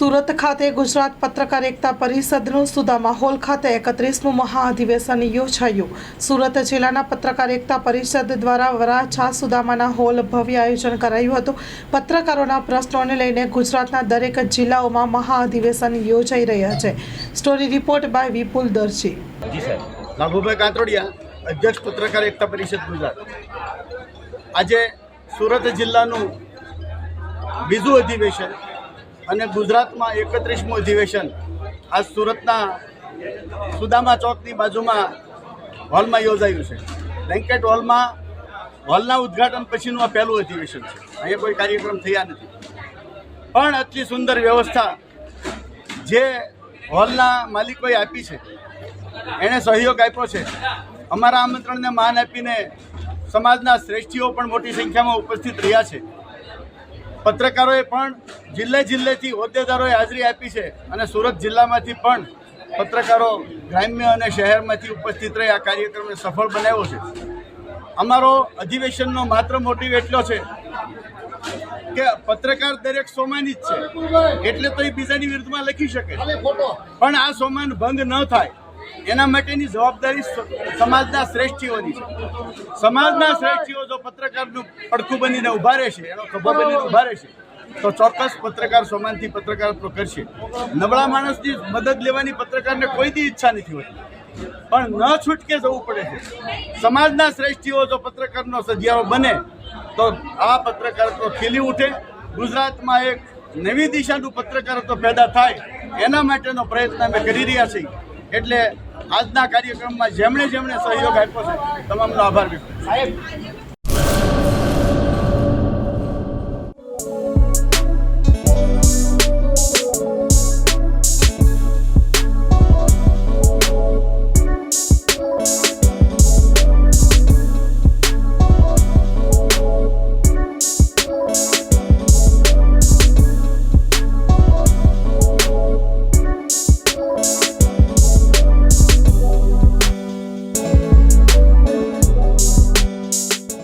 સુરત ખાતે ગુજરાત પત્રકાર એકતા પરિષદનું સુદામા હોલ ખાતે એકત્રીસમું મહાઅધિવેશન યોજાયું. સુરત જિલ્લાના પત્રકાર એકતા પરિષદ દ્વારા વરાછા સુદામાના હોલ ભવ્ય આયોજન કરાયું હતું. પત્રકારોના પ્રશ્નોને લઈને ગુજરાતના દરેક જિલ્લાઓમાં મહાઅધિવેશન યોજાઈ રહ્યા છે. Story report by Vipul Darji. અધ્યક્ષ પત્રકાર એકતા પરિષદ ગુજરાત. આજે સુરત જિલ્લાનું બીજું અધિવેશન અને ગુજરાતમાં એકત્રીસમું અધિવેશન આજ સુરતના સુદામા ચોકની બાજુમાં હોલમાં યોજાયું છે. બેન્કેટ હોલમાં, હોલના ઉદ્ઘાટન પછીનું આ પહેલું અધિવેશન છે. અહીંયા કોઈ કાર્યક્રમ થયા નથી. પણ આટલી સુંદર વ્યવસ્થા જે હોલના માલિકોએ આપી છે, એણે સહયોગ આપ્યો છે, અમારા આમંત્રણને માન આપીને સમાજના શ્રેષ્ઠીઓ પણ મોટી સંખ્યામાં ઉપસ્થિત રહ્યા છે. પત્રકારોએ પણ જિલ્લે જિલ્લેથી હોદ્દેદારોએ હાજરી આપી છે અને સુરત જિલ્લામાંથી પણ પત્રકારો ગ્રામ્ય અને શહેરમાંથી ઉપસ્થિત રહી આ કાર્યક્રમને સફળ બનાવ્યો છે. અમારો અધિવેશનનો માત્ર મોટિવ એટલો છે કે પત્રકાર દરેક સોમાની જ છે. એટલે તો એ બીજાની વિરુદ્ધમાં લખી શકે. પણ આ સોમાન ભંગ ન થાય. એના માટેની જવાબદારી સમાજના શ્રેષ્ઠીઓની છે. સમાજના શ્રેષ્ઠીઓ જો પત્રકારનું પડખું બનીને ઊભા રહેશે એનો ખભો બનીને ઊભા રહેશે તો ચોક્કસ પત્રકાર સોમાનથી પત્રકારત્વ કરશે. નબળા માણસની મદદ લેવાની પત્રકારને કોઈથી ઈચ્છા નથી હોતી પણ ન છૂટકે જવું પડે છે. સમાજના શ્રેષ્ઠીઓ જો પત્રકારનો સજિયારો બને, તો આ પત્રકારત્વ ખીલી ઉઠે. ગુજરાતમાં એક નવી દિશાનું પત્રકારત્વ પેદા થાય. એના માટેનો પ્રયત્ન અમે કરી રહ્યા છીએ. એટલે આજના કાર્યક્રમમાં જેમણે જેમણે સહયોગ આપ્યો છે, તમામનો આભાર વ્યક્ત છું.